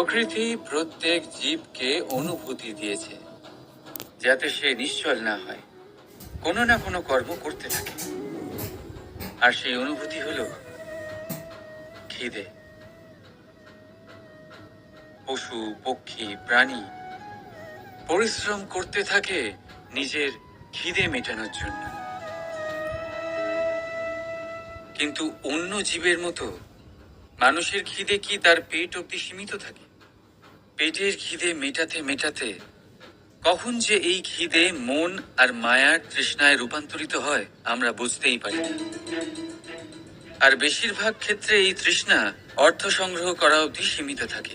প্রকৃতি প্রত্যেক জীবকে অনুভূতি দিয়েছে, যাতে সে নিশ্চল না হয়, কোনো না কোনো কর্ম করতে থাকে। আর সেই অনুভূতি হলো খিদে। পশু, পক্ষী, প্রাণী পরিশ্রম করতে থাকে নিজের খিদে মেটানোর জন্য। কিন্তু অন্য জীবের মতো মানুষের খিদে কি তার পেট অব্দি সীমিত থাকে? পেটের খিদে মেটাতে মেটাতে, কখন যে এই খিদে মন আর মায়ার তৃষ্ণায় রূপান্তরিত হয়, আমরা বুঝতেই পারি আর বেশিরভাগ ক্ষেত্রে এই তৃষ্ণা অর্থ সংগ্রহ করা অবধি সীমিত থাকে।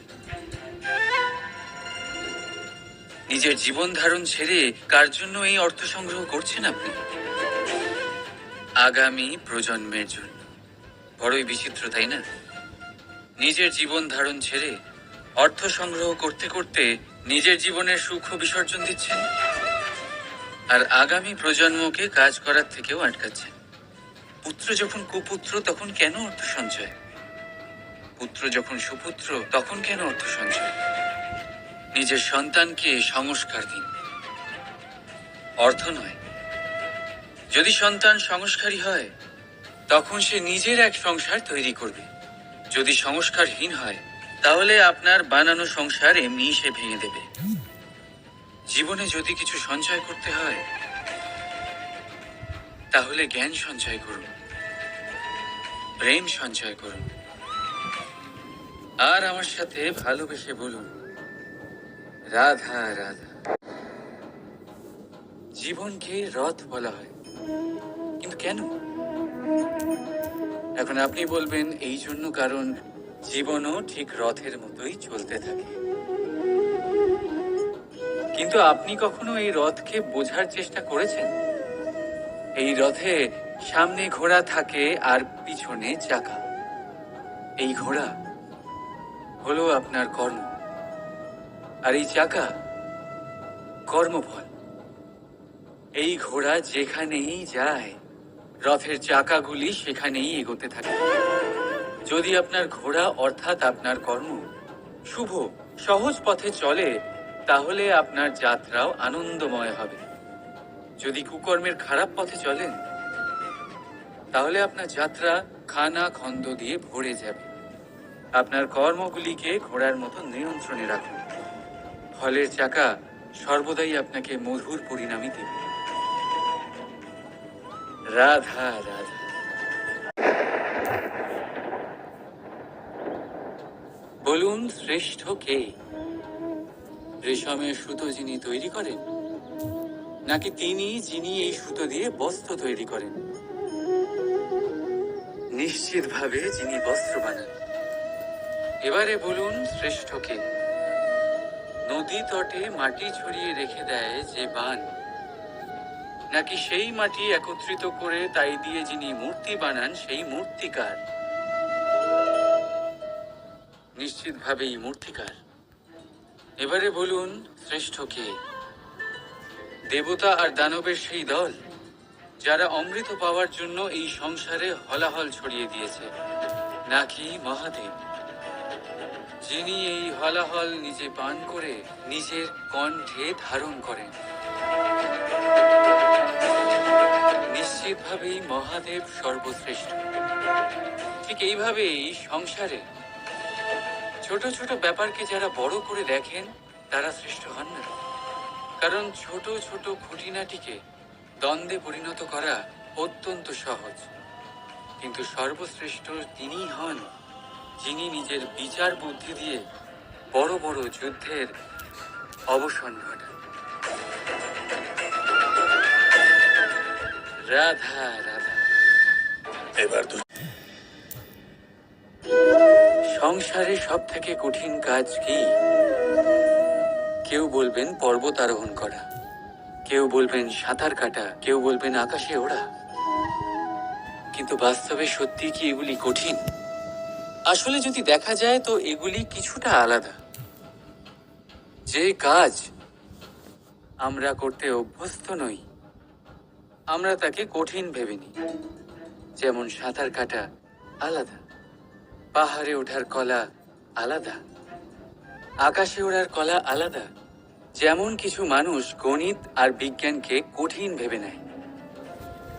নিজের জীবন ধারণ ছেড়ে কার জন্য এই অর্থ সংগ্রহ করছেন আপনি? আগামী প্রজন্মের জন্য। বড়ই বিচিত্র, তাই না? নিজের জীবন ধারণ ছেড়ে অর্থ সংগ্রহ করতে করতে নিজের জীবনের সুখ বিসর্জন দিচ্ছেন। আর আগামী প্রজন্মকে কাজ করার থেকেও আটকাচ্ছেন। পুত্র যখন কুপুত্র, তখন কেন অর্থ সঞ্চয়? পুত্র যখন সুপুত্র, তখন কেন অর্থ সঞ্চয়? নিজের সন্তানকে সংস্কার দিন। অর্থ নয়। যদি সন্তান সংস্কারী হয়, তখন সে নিজের এক সংসার তৈরি করবে। যদি সংস্কারহীন হয় তাহলে আপনার বানানো সংসার এমনি সে ভেঙে দেবে। জীবনে যদি কিছু সঞ্চয় করতে হয়, তাহলে জ্ঞান সঞ্চয় করুন, প্রেম সঞ্চয় করুন, আর আমার সাথে ভালোবেসে বলুন, রাধা রাধা। জীবনকে রথ বলা হয়। কিন্তু কেন? এখন আপনি বলবেন, এই জন্য কারণ জীবনও ঠিক রথের মতোই চলতে থাকে। কিন্তু আপনি কখনো এই রথকে বোঝার চেষ্টা করেছেন? এই রথে সামনে ঘোড়া থাকে আর পিছনে চাকা। এই ঘোড়া হলো আপনার কর্ম। আর এই চাকা কর্মফল। এই ঘোড়া যেখানেই যায়, রথের চাকাগুলি সেখানেই এগোতে থাকে। যদি আপনার ঘোড়া অর্থাৎ আপনার কর্ম শুভ, সহজ পথে চলে, তাহলে আপনার যাত্রাও আনন্দময় হবে। যদি কুকর্মের খারাপ পথে চলেন, তাহলে আপনার যাত্রা খানা খন্দ দিয়ে ভরে যাবে। আপনার কর্মগুলিকে ঘোড়ার মতো নিয়ন্ত্রণে রাখুন। ফলের চাকা সর্বদাই আপনাকে মধুর পরিণামই দেবে। রাধা রাধা। বলুন, শ্রেষ্ঠ কে? রেশমের সুতো যিনি তৈরি করেন, নাকি তিনি যিনি এই সুতো দিয়ে বস্ত্র তৈরি করেন? নিশ্চিতভাবে যিনি বস্ত্র বানান। এবারে বলুন, শ্রেষ্ঠ কে? নদী তটে মাটি ছড়িয়ে রেখে দেয় যে বান। নাকি সেই মাটি একত্রিত করে তাই দিয়ে যিনি মূর্তি বানান, সেই মূর্তিকার? নিশ্চিতভাবেই মূর্তিকার। এবারে বলুন, শ্রেষ্ঠ কে? দেবতা আর দানবের সেই দল, যারা অমৃত পাওয়ার জন্য এই সংসারে হলাহল ছড়িয়ে দিয়েছে, নাকি মহাদেব? যিনি এই হলাহল নিজে পান করে নিজের কণ্ঠে ধারণ করেন। নিশ্চিতভাবেই মহাদেব সর্বশ্রেষ্ঠ। ঠিক এইভাবেই সংসারে ছোট ছোট ব্যাপারকে যারা বড় করে দেখেন, তারা শ্রেষ্ঠ হন না। কারণ ছোট ছোট খুঁটিনাটিকে দ্বন্দ্বে পরিণত করা অত্যন্ত সহজ। কিন্তু সর্বশ্রেষ্ঠ তিনিই হন, যিনি নিজের বিচার বুদ্ধি দিয়ে বড় বড় যুদ্ধের অবসান ঘটান। রাধা রাধা। এবার তো সংসারে সব থেকে কঠিন কাজ কি? কেউ বলবেন পর্বত আরোহণ করা। কেউ বলবেন সাঁতার কাটা। কেউ বলবেন আকাশে ওড়া। কিন্তু বাস্তবে সত্যি কি এগুলি কঠিন? আসলে যদি দেখা যায়, তো এগুলি কিছুটা আলাদা। যে কাজ আমরা করতে অভ্যস্ত নই, আমরা তাকে কঠিন ভেবে নিই। যেমন সাঁতার কাটা আলাদা। পাহাড়ে ওঠার কলা আলাদা। আকাশে ওড়ার কলা আলাদা। যেমন কিছু মানুষ গণিত আর বিজ্ঞানকে কঠিন ভেবে নেয়।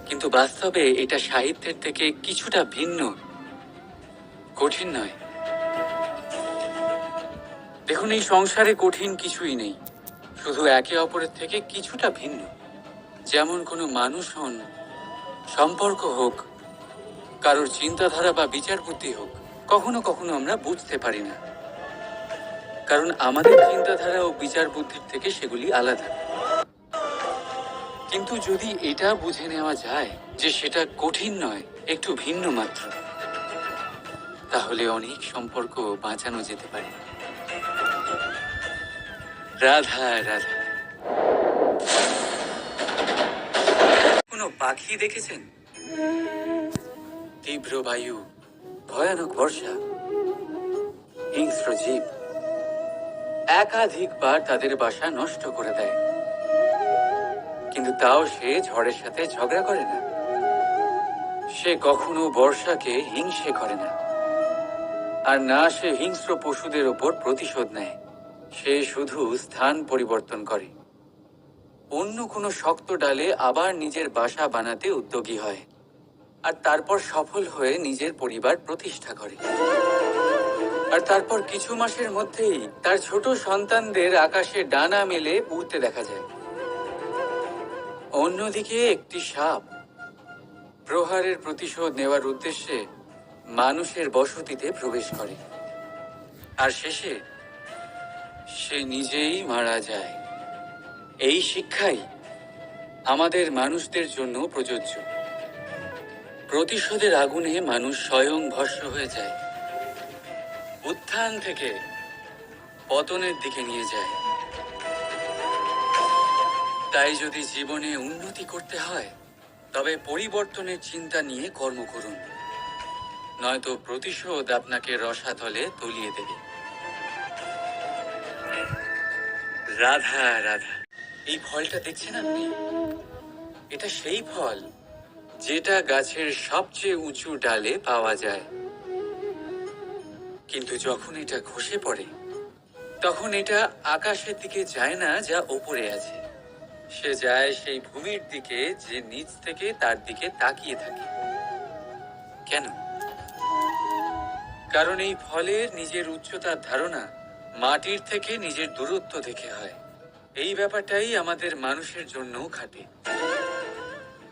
কিন্তু বাস্তবে এটা সাহিত্যের থেকে কিছুটা ভিন্ন। কঠিন নয়। দেখুন, এই সংসারে কঠিন কিছুই নেই। শুধু একে অপরের থেকে কিছুটা ভিন্ন। যেমন কোনো মানুষ হন, সম্পর্ক হোক, কারোর চিন্তাধারা বা বিচার বুদ্ধি হোক কখনো কখনো আমরা বুঝতে পারি না। কারণ আমাদের চিন্তাধারা ও বিচার বুদ্ধির থেকে সেগুলি আলাদা। কিন্তু যদি এটা বুঝে নেওয়া যায় যে সেটা কঠিন নয়, একটু ভিন্ন মাত্র, তাহলে অনেক সম্পর্ক বাঁচানো যেতে পারে। রাধা রাধা। কোনো পাখি দেখেছেন? তীব্র বায়ু ভয়ানক বর্ষা, হিংস্র জীব একাধিকবার তাদের বাসা নষ্ট করে দেয়। কিন্তু তাও সে ঝড়ের সাথে ঝগড়া করে না। সে কখনো বর্ষাকে হিংসে করে না। আর না সে হিংস্র পশুদের ওপর প্রতিশোধ নেয়। সে শুধু স্থান পরিবর্তন করে। অন্য কোনো শক্ত ডালে আবার নিজের বাসা বানাতে উদ্যোগী হয়। আর তারপর সফল হয়ে নিজের পরিবার প্রতিষ্ঠা করে। আর তারপর কিছু মাসের মধ্যেই তার ছোট সন্তানদের আকাশে ডানা মেলে উড়তে দেখা যায়। অন্যদিকে একটি সাপ প্রহারের প্রতিশোধ নেওয়ার উদ্দেশ্যে মানুষের বসতিতে প্রবেশ করে। আর শেষে সে নিজেই মারা যায়। এই শিক্ষাই আমাদের মানুষদের জন্য প্রযোজ্য। প্রতিশোধের আগুনে মানুষ স্বয়ং ভস্ম হয়ে যায়। উত্থান থেকে পতনের দিকে নিয়ে যায়। তাই যদি জীবনে উন্নতি করতে হয়, তবে পরিবর্তনের চিন্তা নিয়ে কর্ম করুন। নয়তো প্রতিশোধ আপনাকে রসাতলে তলিয়ে দেবে। রাধা রাধা। এই ফলটা দেখছেন আপনি? এটা সেই ফল যেটা গাছের সবচেয়ে উঁচু ডালে পাওয়া যায়। কিন্তু যখন এটা খসে পড়ে, তখন এটা আকাশের দিকে যায় না, যা ওপরে আছে। সে যায় সেই ভূমির দিকে, যে নিচ থেকে তার দিকে তাকিয়ে থাকে। কেন? কারণ এই ফলের নিজের উচ্চতার ধারণা মাটির থেকে নিজের দূরত্ব দেখে হয়। এই ব্যাপারটাই আমাদের মানুষের জন্যও খাটে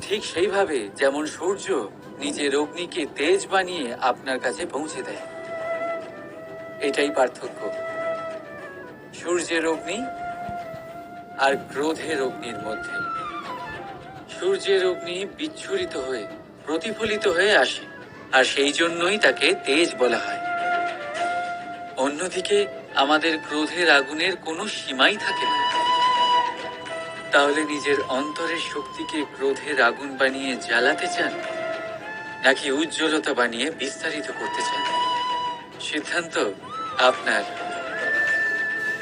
ঠিক সেইভাবে যেমন সূর্য নিজের অগ্নিকে তেজ বানিয়ে আপনার কাছে পৌঁছে দেয়। এটাই পার্থক্য। সূর্যের অগ্নি আর ক্রোধের অগ্নির মধ্যে। সূর্যের অগ্নি বিচ্ছুরিত হয়ে, প্রতিফলিত হয়ে আসে, আর সেই জন্যই তাকে তেজ বলা হয়। অন্যদিকে আমাদের ক্রোধের আগুনের কোনো সীমাই থাকে না। তাহলে নিজের অন্তরের শক্তিকে ক্রোধের আগুন বানিয়ে জ্বালাতে চান? নাকি উজ্জ্বলতা বানিয়ে বিস্তারিত করতে চান? সিদ্ধান্ত আপনার।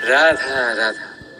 রাধা রাধা।